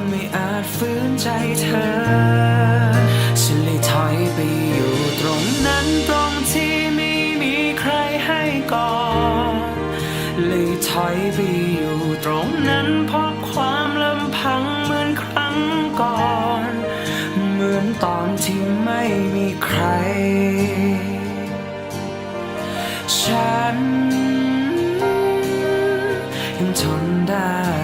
งไม่อาจฝืนใจเธอ ฉันเลยถอยไปอยู่ตรงนั้นตรงที่ไม่มีใครให้ก่อน เลยถอยไปอยู่ตรงนั้นเพราะความลำพังเหมือนครั้งก่อน เหมือนตอนที่ไม่มีใคร ฉันยังทนได้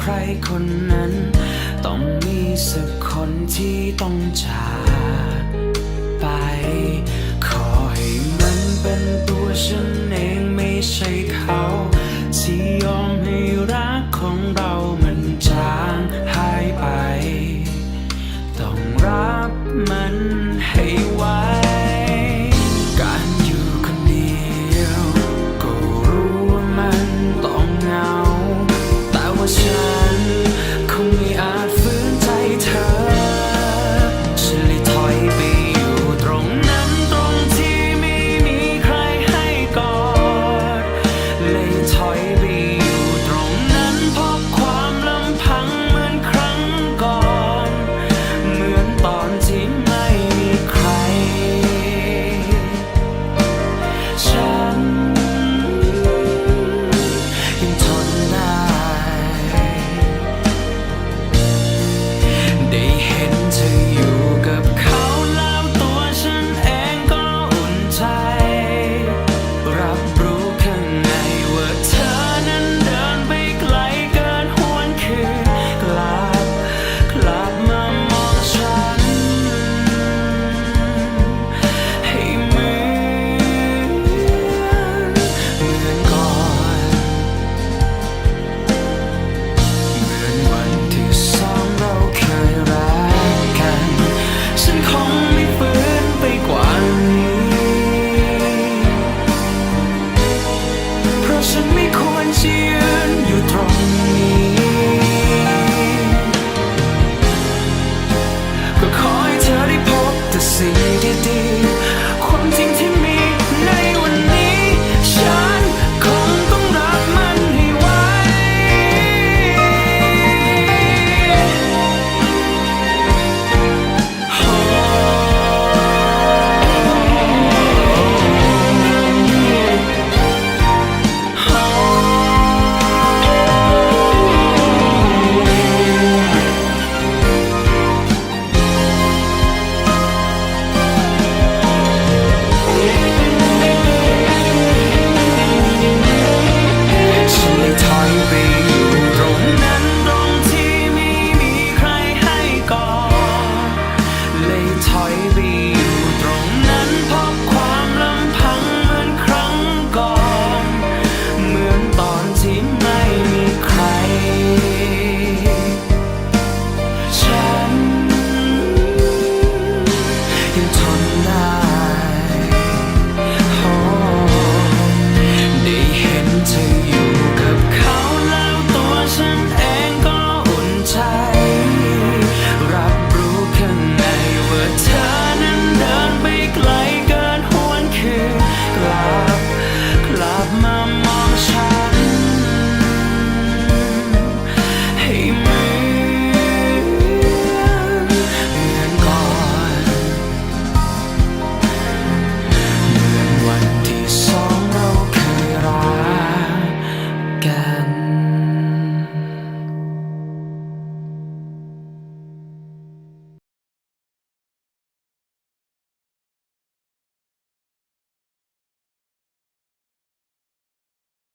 ใครคนนั้น ต้องมีสักคนที่ต้องจาก